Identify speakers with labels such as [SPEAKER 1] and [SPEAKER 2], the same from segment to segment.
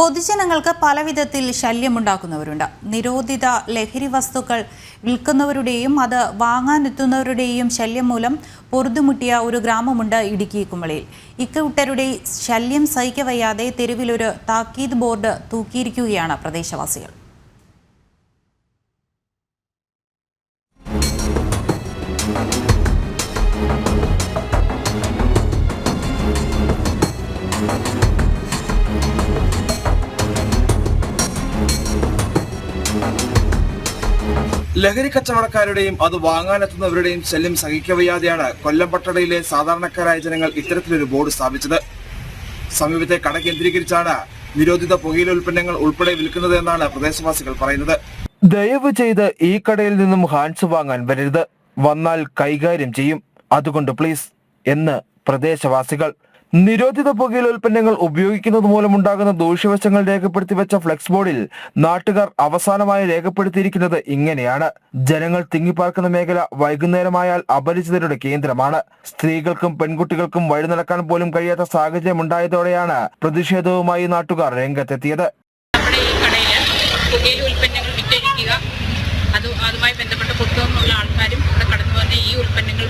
[SPEAKER 1] പൊതുജനങ്ങൾക്ക് പലവിധത്തിൽ ശല്യമുണ്ടാക്കുന്നവരുണ്ട്. നിരോധിത ലഹരി വസ്തുക്കൾ വിൽക്കുന്നവരുടെയും അത് വാങ്ങാനെത്തുന്നവരുടെയും ശല്യം മൂലം പൊറുതുമുട്ടിയ ഒരു ഗ്രാമമുണ്ട് ഇടുക്കി കുമളിയിൽ. ഇക്കൂട്ടരുടെ ശല്യം സഹിക്കവയ്യാതെ തെരുവിലൊരു താക്കീത് ബോർഡ് തൂക്കിയിരിക്കുകയാണ് പ്രദേശവാസികൾ.
[SPEAKER 2] ലഹരി കച്ചവടക്കാരുടെയും അത് വാങ്ങാനെത്തുന്നവരുടെയും ശല്യം സഹിക്കവയ്യാതെയാണ് കൊല്ലം പട്ടണയിലെ സാധാരണക്കാരായ ജനങ്ങൾ ഇത്തരത്തിലൊരു ബോർഡ് സ്ഥാപിച്ചത്. സമീപത്തെ കട കേന്ദ്രീകരിച്ചാണ് നിരോധിത പുകയില ഉൽപ്പന്നങ്ങൾ ഉൾപ്പെടെ വിൽക്കുന്നത് എന്നാണ് പ്രദേശവാസികൾ പറയുന്നത്.
[SPEAKER 3] ദയവ് ചെയ്ത് ഈ കടയിൽ നിന്നും ഹാൻസ് വാങ്ങാൻ വരരുത്. വന്നാൽ കൈകാര്യം ചെയ്യും. അതുകൊണ്ട് പ്ലീസ് എന്ന് പ്രദേശവാസികൾ നിരോധിത പുകയില ഉൽപ്പന്നങ്ങൾ ഉപയോഗിക്കുന്നത് മൂലമുണ്ടാകുന്ന ദൂഷ്യവശങ്ങൾ രേഖപ്പെടുത്തി വെച്ച ഫ്ലെക്സ് ബോർഡിൽ നാട്ടുകാർ അവസാനമായി രേഖപ്പെടുത്തിയിരിക്കുന്നത് ഇങ്ങനെയാണ്. ജനങ്ങൾ തിങ്ങിപ്പാർക്കുന്ന മേഖല വൈകുന്നേരമായാൽ അപരിചിതരുടെ കേന്ദ്രമാണ്. സ്ത്രീകൾക്കും പെൺകുട്ടികൾക്കും വഴി നടക്കാൻ പോലും കഴിയാത്ത സാഹചര്യം ഉണ്ടായതോടെയാണ് പ്രതിഷേധവുമായി നാട്ടുകാർ രംഗത്തെത്തിയത്.
[SPEAKER 4] അതുമായി ബന്ധപ്പെട്ട പുറത്തുനിന്നുള്ള ആൾക്കാരും ഇവിടെ കടന്നു വന്ന് ഈ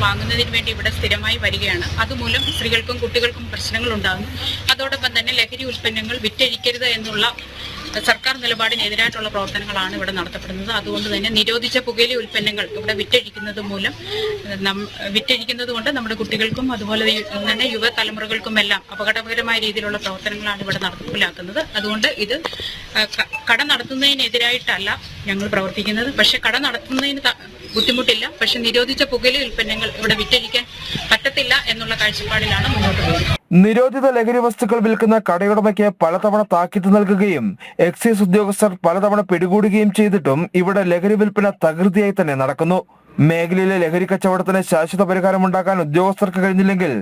[SPEAKER 4] വാങ്ങുന്നതിന് വേണ്ടി ഇവിടെ സ്ഥിരമായി വരികയാണ്. അതുമൂലം സ്ത്രീകൾക്കും കുട്ടികൾക്കും പ്രശ്നങ്ങൾ ഉണ്ടാകുന്നു അതോടൊപ്പം തന്നെ ലഹരി ഉൽപ്പന്നങ്ങൾ വിറ്റഴിക്കരുത് എന്നുള്ള സർക്കാർ നിലപാടിനെതിരായിട്ടുള്ള പ്രവർത്തനങ്ങളാണ് ഇവിടെ നടത്തപ്പെടുന്നത്. അതുകൊണ്ട് തന്നെ നിരോധിച്ച പുകയില ഉൽപ്പന്നങ്ങൾ ഇവിടെ വിറ്റഴിക്കുന്നത് മൂലം വിറ്റഴിക്കുന്നത് കൊണ്ട് നമ്മുടെ കുട്ടികൾക്കും അതുപോലെ തന്നെ യുവതലമുറകൾക്കും എല്ലാം അപകടകരമായ രീതിയിലുള്ള പ്രവർത്തനങ്ങളാണ് ഇവിടെ നടപ്പിലാക്കുന്നത്. അതുകൊണ്ട് ഇത് കട നടത്തുന്നതിനെതിരായിട്ടല്ല ഞങ്ങൾ പ്രവർത്തിക്കുന്നത്. പക്ഷെ കട നടത്തുന്നതിന് ബുദ്ധിമുട്ടില്ല. പക്ഷെ നിരോധിച്ച പുകയില ഉൽപ്പന്നങ്ങൾ ഇവിടെ വിറ്റഴിക്കാൻ പറ്റത്തില്ല എന്നുള്ള കാഴ്ചപ്പാടിലാണ് മുന്നോട്ട് പോകുന്നത്
[SPEAKER 3] നിരോധിത ലഹരി വസ്തുക്കൾ വിൽക്കുന്ന കടയുടമയ്ക്ക് പലതവണ താക്കീത് നൽകുകയും എക്സൈസ് ഉദ്യോഗസ്ഥർ പലതവണ പിടികൂടുകയും ചെയ്തിട്ടും ഇവിടെ ലഹരി വിൽപ്പന തകൃതിയായി തന്നെ നടക്കുന്നു. മേഖലയിലെ ലഹരി കച്ചവടത്തിന് ശാശ്വത പരിഹാരമുണ്ടാക്കാൻ ഉദ്യോഗസ്ഥർക്ക് കഴിഞ്ഞില്ലെങ്കിൽ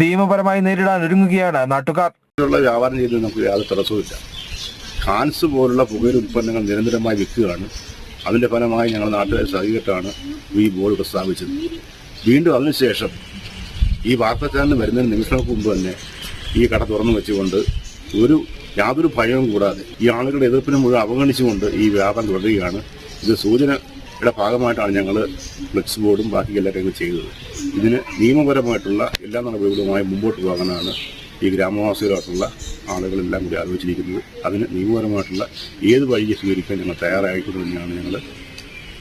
[SPEAKER 3] നിയമപരമായി നേരിടാൻ ഒരുങ്ങുകയാണ് നാട്ടുകാർ.
[SPEAKER 5] വ്യാപാരം ചെയ്യുന്നത് നമുക്ക് യാതൊരു തടസ്സവുമില്ല. ഹാൻസ് പോലുള്ള പുകയില ഉൽപ്പന്നങ്ങൾ നിരന്തരമായി വിൽക്കുകയാണ്. അതിന്റെ ഫലമായി ഞങ്ങൾ നാട്ടുകാർ സഹികെട്ടാണ് ഈ ബോർഡ് പ്രസ്താവിച്ചത്. വീണ്ടും അതിനുശേഷം ഈ വാർത്തക്കാരന് വരുന്നതിന് നിമിഷങ്ങൾക്ക് മുമ്പ് തന്നെ ഈ കട തുറന്നു വെച്ചുകൊണ്ട് ഒരു യാതൊരു ഭയവും കൂടാതെ ഈ ആളുകളുടെ എതിർപ്പിനെ മുഴുവൻ അവഗണിച്ചുകൊണ്ട് ഈ വ്യാപാരം തുടരുകയാണ്. ഇത് സൂചനയുടെ ഭാഗമായിട്ടാണ് ഞങ്ങൾ ഫ്ലെക്സ് ബോർഡും ബാക്കി എല്ലാ കാര്യങ്ങളും ചെയ്തത്. ഇതിന് നിയമപരമായിട്ടുള്ള എല്ലാ നടപടികളുമായി മുമ്പോട്ട് പോകാനാണ് ഈ ഗ്രാമവാസികളായിട്ടുള്ള ആളുകളെല്ലാം കൂടി ആലോചിച്ചിരിക്കുന്നത്. അതിന് നിയമപരമായിട്ടുള്ള ഏത് വഴിയെ സ്വീകരിക്കാൻ ഞങ്ങൾ തയ്യാറായിക്കൊണ്ട് തന്നെയാണ് ഞങ്ങൾ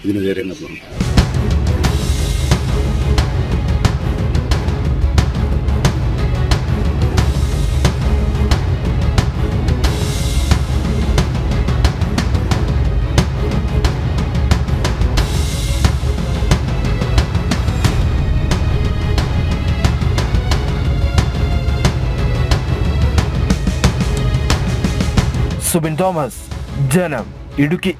[SPEAKER 5] ഇതിനെതിരെ രംഗത്ത്
[SPEAKER 3] സുബിൻ തോമസ് ജനം ഇടുക്കി